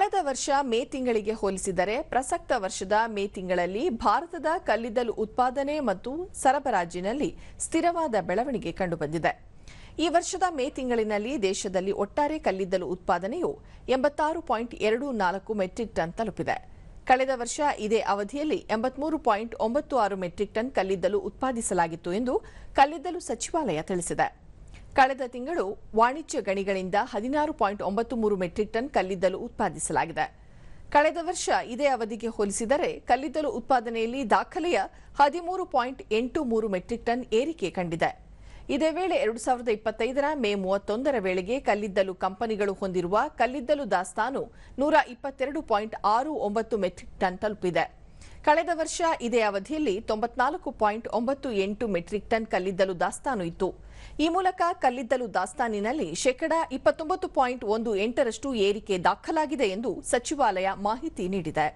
ಕಳೆದ ವರ್ಷ ಮೇ ತಿಂಗಳಿಗೆ ಹೋಲಿಸಿದರೆ ಪ್ರಸಕ್ತ ವರ್ಷದ ಮೇ ತಿಂಗಳಲ್ಲಿ ಭಾರತದ ಕಲ್ಲಿದ್ದಲು ಉತ್ಪಾದನೆ ಮತ್ತು ಸರಬರಾಜಿನಲ್ಲಿ ಸ್ಥಿರವಾದ ಬೆಳವಣಿಗೆ ಕಂಡುಬಂದಿದೆ. ಈ ವರ್ಷದ ಮೇ ತಿಂಗಳಿನಲ್ಲಿ ದೇಶದಲ್ಲಿ ಒಟ್ಟಾರೆ ಕಲ್ಲಿದ್ದಲು ಉತ್ಪಾದನೆಯು ಎಂಬತ್ತಾರು ಪಾಯಿಂಟ್ ಎರಡು ನಾಲ್ಕು ಮೆಟ್ರಿಕ್ ಟನ್ ತಲುಪಿದೆ. ಕಳೆದ ವರ್ಷ ಇದೇ ಅವಧಿಯಲ್ಲಿ ಎಂಬತ್ಮೂರು ಪಾಯಿಂಟ್ ಒಂಬತ್ತು ಆರು ಮೆಟ್ರಿಕ್ ಟನ್ ಕಲ್ಲಿದ್ದಲು ಉತ್ಪಾದಿಸಲಾಗಿತ್ತು ಎಂದು ಕಲ್ಲಿದ್ದಲು ಸಚಿವಾಲಯ ತಿಳಿಸಿದೆ. ಕಳೆದ ತಿಂಗಳು ವಾಣಿಜ್ಯ ಗಣಿಗಳಿಂದ ಹದಿನಾರು ಪಾಯಿಂಟ್ ಒಂಬತ್ತು ಮೂರು ಮೆಟ್ರಿಕ್ ಟನ್ ಕಲ್ಲಿದ್ದಲು ಉತ್ಪಾದಿಸಲಾಗಿದೆ. ಕಳೆದ ವರ್ಷ ಇದೇ ಅವಧಿಗೆ ಹೋಲಿಸಿದರೆ ಕಲ್ಲಿದ್ದಲು ಉತ್ಪಾದನೆಯಲ್ಲಿ ದಾಖಲೆಯ ಹದಿಮೂರು ಪಾಯಿಂಟ್ ಎಂಟು ಮೂರು ಮೆಟ್ರಿಕ್ ಟನ್ ಏರಿಕೆ ಕಂಡಿದೆ. ಇದೇ ವೇಳೆ ಎರಡು ಸಾವಿರದ ಇಪ್ಪತ್ತೈದರ ಮೇ ಮೂವತ್ತೊಂದರ ವೇಳೆಗೆ ಕಲ್ಲಿದ್ದಲು ಕಂಪನಿಗಳು ಹೊಂದಿರುವ ಕಲ್ಲಿದ್ದಲು ದಾಸ್ತಾನು ನೂರ ಇಪ್ಪತ್ತೆರಡು ಪಾಯಿಂಟ್ ಆರು ಒಂಬತ್ತು ಮೆಟ್ರಿಕ್ ಟನ್ ತಲುಪಿದೆ. ಕಳೆದ ವರ್ಷ ಇದೇ ಅವಧಿಯಲ್ಲಿ ತೊಂಬತ್ನಾಲ್ಕು ಪಾಯಿಂಟ್ ಒಂಬತ್ತು ಎಂಟು ಮೆಟ್ರಿಕ್ ಟನ್ ಕಲ್ಲಿದ್ದಲು ದಾಸ್ತಾನು ಇತ್ತು. ಈ ಮೂಲಕ ಕಲ್ಲಿದ್ದಲು ದಾಸ್ತಾನಿನಲ್ಲಿ ಶೇಕಡಾ ಇಪ್ಪತ್ತೊಂಬತ್ತು ಪಾಯಿಂಟ್ ಒಂದು ಎಂಟರಷ್ಟು ಏರಿಕೆ ದಾಖಲಾಗಿದೆ ಎಂದು ಸಚಿವಾಲಯ ಮಾಹಿತಿ ನೀಡಿದೆ.